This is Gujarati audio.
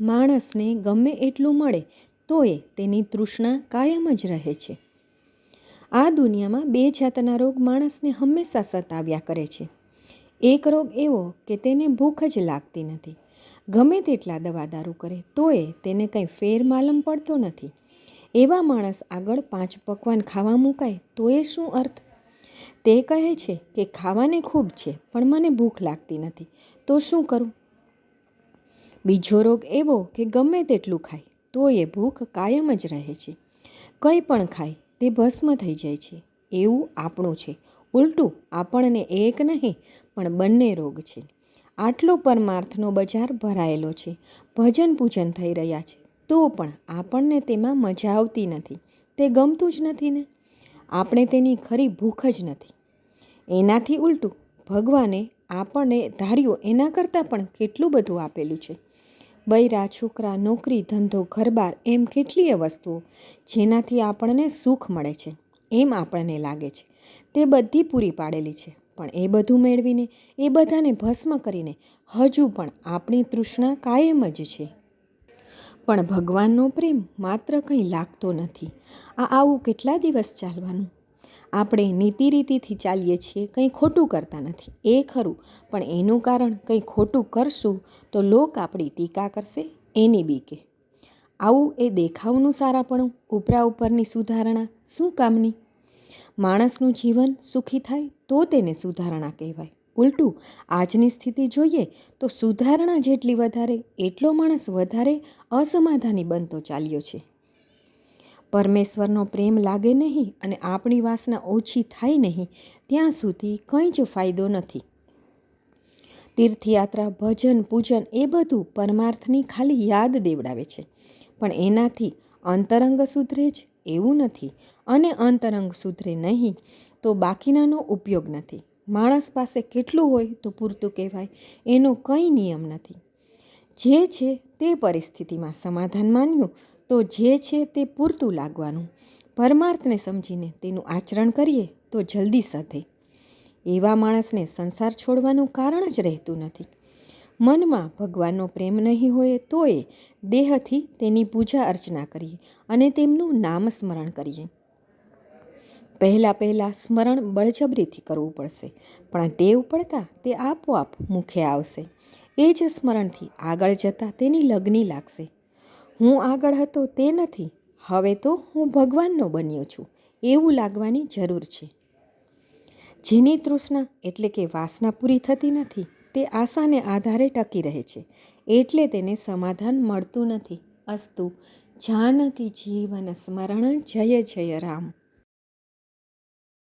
માણસને ગમે એટલું મળે, તોય તેની તૃષ્ણા કાયમ જ રહે છે. આ દુનિયામાં બે જાતના રોગ માણસને હંમેશા સતાવ્યા કરે છે. એક રોગ એવો કે તેને ભૂખ જ લાગતી નથી. ગમે તેટલા દવા દારૂ કરે, તોય તેને કંઈ ફેર માલમ પડતો નથી. એવા માણસ આગળ પાંચ પકવાન ખાવા મુકાય, તોય શું અર્થ? તે કહે છે કે ખાવાને ખૂબ છે, પણ મને ભૂખ લાગતી નથી. તો શું કરું? બીજો રોગ એવો કે ગમે તેટલું ખાય તો એ ભૂખ કાયમ જ રહે છે. કંઈ પણ ખાય, તે ભસ્મ થઈ જાય છે. એવું આપણું છે. ઉલટું આપણને એક નહીં, પણ બંને રોગ છે. આટલો પરમાર્થનો બજાર ભરાયેલો છે. ભજન પૂજન થઈ રહ્યા છે. તો પણ આપણને તેમાં મજા આવતી નથી. તે ગમતું જ નથી ને? આપણે તેની ખરી ભૂખ જ નથી. એનાથી ઉલટું ભગવાને આપણને ધાર્યું એના કરતાં પણ કેટલું બધું આપેલું છે. બૈરા, છોકરા, નોકરી, ધંધો, ઘરબાર એમ કેટલીય વસ્તુઓ જેનાથી આપણને સુખ મળે છે, એમ આપણને લાગે છે. તે બધી પૂરી પાડેલી છે, પણ એ બધું મેળવીને, એ બધાને ભસ્મ કરીને હજુ પણ આપણી તૃષ્ણા કાયમ જ છે. પણ ભગવાનનો પ્રેમ માત્ર કંઈ લાગતો નથી. આ આવું કેટલા દિવસ ચાલવાનું? આપણે નીતિ રીતિથી ચાલીએ છીએ, કંઈ ખોટું કરતા નથી. એ ખરું, પણ એનું કારણ કંઈ ખોટું કરશું તો લોક આપણી ટીકા કરશે, એની બીકે. આવું એ દેખાવનું સારાપણું, ઉપરા ઉપરની સુધારણા, શું કામની? માણસનું જીવન સુખી થાય તો તેને સુધારણા કહેવાય. ઉલટું, આજની સ્થિતિ જોઈએ તો સુધારણા જેટલી વધારે, એટલો માણસ વધારે અસમાધાની બનતો ચાલ્યો છે. પરમેશ્વરનો પ્રેમ લાગે નહીં અને આપણી વાસના ઓછી થાય નહીં, ત્યાં સુધી કંઈ જ ફાયદો નથી. તીર્થયાત્રા, ભજન, પૂજન એ બધું પરમાર્થની ખાલી યાદ દેવડાવે છે. પણ એનાથી અંતરંગ સુધરે જ એવું નથી અને અંતરંગ સુધરે નહીં તો બાકીનાનો ઉપયોગ નથી. માણસ પાસે કેટલું હોય તો પૂરતું કહેવાય, એનો કંઈ નિયમ નથી. જે છે તે પરિસ્થિતિમાં સમાધાન માન્યું તો જે છે તે પૂરતું લાગવાનું. પરમાર્થને સમજીને તેનું આચરણ કરીએ તો જલ્દી સધે. એવા માણસને સંસાર છોડવાનું કારણ જ રહેતું નથી. મનમાં ભગવાનનો પ્રેમ નહીં હોય તોય દેહથી તેની પૂજા અર્ચના કરીએ અને તેમનું નામ સ્મરણ કરીએ. પહેલાં પહેલાં સ્મરણ બળજબરીથી કરવું પડશે, પણ ટેવ પડતા તે આપોઆપ મુખે આવશે. એ જ સ્મરણથી આગળ જતાં તેની લગ્ની લાગશે. હું આગળ હતો તે નથી. હવે તો હું ભગવાનનો બન્યો છું. એવું લાગવાની જરૂર છે. જેની તૃષ્ણા એટલે કે વાસના પૂરી થતી નથી, તે આશાને આધારે ટકી રહે છે. એટલે તેને સમાધાન મળતું નથી. અસ્તુ, જાનકી જીવન સ્મરણ જય જય રામ.